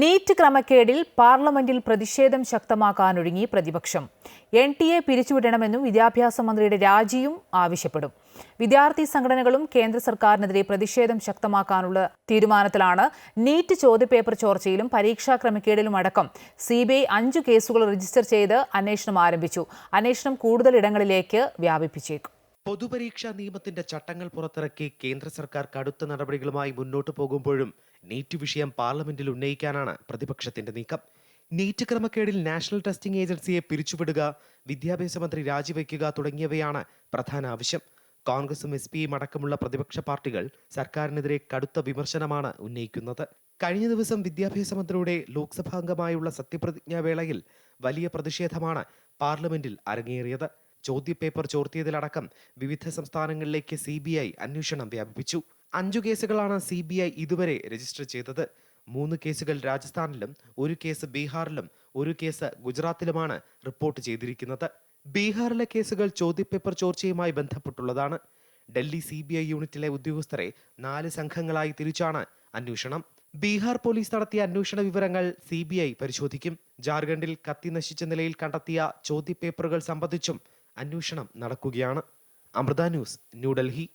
NEET ക്രമക്കേടിൽ പാർലമെന്റിൽ പ്രതിഷേധം ശക്തമാക്കാനൊരുങ്ങി പ്രതിപക്ഷം. എൻ ടി എ പിരിച്ചുവിടണമെന്നും വിദ്യാഭ്യാസ മന്ത്രിയുടെ രാജിയും ആവശ്യപ്പെടും. വിദ്യാർത്ഥി സംഘടനകളും കേന്ദ്ര സർക്കാരിനെതിരെ പ്രതിഷേധം ശക്തമാക്കാനുള്ള തീരുമാനത്തിലാണ് നീറ്റ് ചോദ്യപേപ്പർ ചോർച്ചയിലും പരീക്ഷാ ക്രമക്കേടിലും അടക്കം സി ബി ഐ അഞ്ചു കേസുകൾ രജിസ്റ്റർ ചെയ്ത് അന്വേഷണം ആരംഭിച്ചു. അന്വേഷണം കൂടുതൽ ഇടങ്ങളിലേക്ക് വ്യാപിപ്പിച്ചേക്കും. പൊതുപരീക്ഷാ നിയമത്തിന്റെ ചട്ടങ്ങൾ പുറത്തിറക്കി കേന്ദ്ര സർക്കാർ കടുത്ത നടപടികളുമായി മുന്നോട്ടു പോകുമ്പോഴും നീറ്റ് വിഷയം പാർലമെന്റിൽ ഉന്നയിക്കാനാണ് പ്രതിപക്ഷത്തിന്റെ നീക്കം. നീറ്റ് ക്രമക്കേടിൽ നാഷണൽ ടെസ്റ്റിംഗ് ഏജൻസിയെ പിരിച്ചുവിടുക വിദ്യാഭ്യാസ മന്ത്രി രാജിവെക്കുക തുടങ്ങിയവയാണ് പ്രധാന ആവശ്യം. കോൺഗ്രസും എസ് പിയും അടക്കമുള്ള പ്രതിപക്ഷ പാർട്ടികൾ സർക്കാരിനെതിരെ കടുത്ത വിമർശനമാണ് ഉന്നയിക്കുന്നത്. കഴിഞ്ഞ ദിവസം വിദ്യാഭ്യാസ മന്ത്രിയുടെ ലോക്സഭാംഗമായുള്ള സത്യപ്രതിജ്ഞാ വേളയിൽ വലിയ പ്രതിഷേധമാണ് പാർലമെന്റിൽ അരങ്ങേറിയത്. ചോദ്യപേപ്പർ ചോർത്തിയതിലടക്കം വിവിധ സംസ്ഥാനങ്ങളിലേക്ക് സി ബി ഐ അന്വേഷണം വ്യാപിപ്പിച്ചു. അഞ്ചു കേസുകളാണ് സി ബി ഐ ഇതുവരെ രജിസ്റ്റർ ചെയ്തത്. മൂന്ന് കേസുകൾ രാജസ്ഥാനിലും ഒരു കേസ് ബീഹാറിലും ഒരു കേസ് ഗുജറാത്തിലുമാണ് റിപ്പോർട്ട് ചെയ്തിരിക്കുന്നത്. ബീഹാറിലെ കേസുകൾ ചോദ്യപേപ്പർ ചോർച്ചയുമായി ബന്ധപ്പെട്ടുള്ളതാണ്. ഡൽഹി സി ബി ഐ യൂണിറ്റിലെ ഉദ്യോഗസ്ഥരെ നാല് സംഘങ്ങളായി തിരിച്ചാണ് അന്വേഷണം. ബീഹാർ പോലീസ് നടത്തിയ അന്വേഷണ വിവരങ്ങൾ സി ബി ഐ പരിശോധിക്കും. ജാർഖണ്ഡിൽ കത്തി നശിച്ച നിലയിൽ കണ്ടെത്തിയ ചോദ്യപേപ്പറുകൾ സംബന്ധിച്ചും അന്വേഷണം നടക്കുകയാണ്. അമൃത ന്യൂസ് ന്യൂഡൽഹി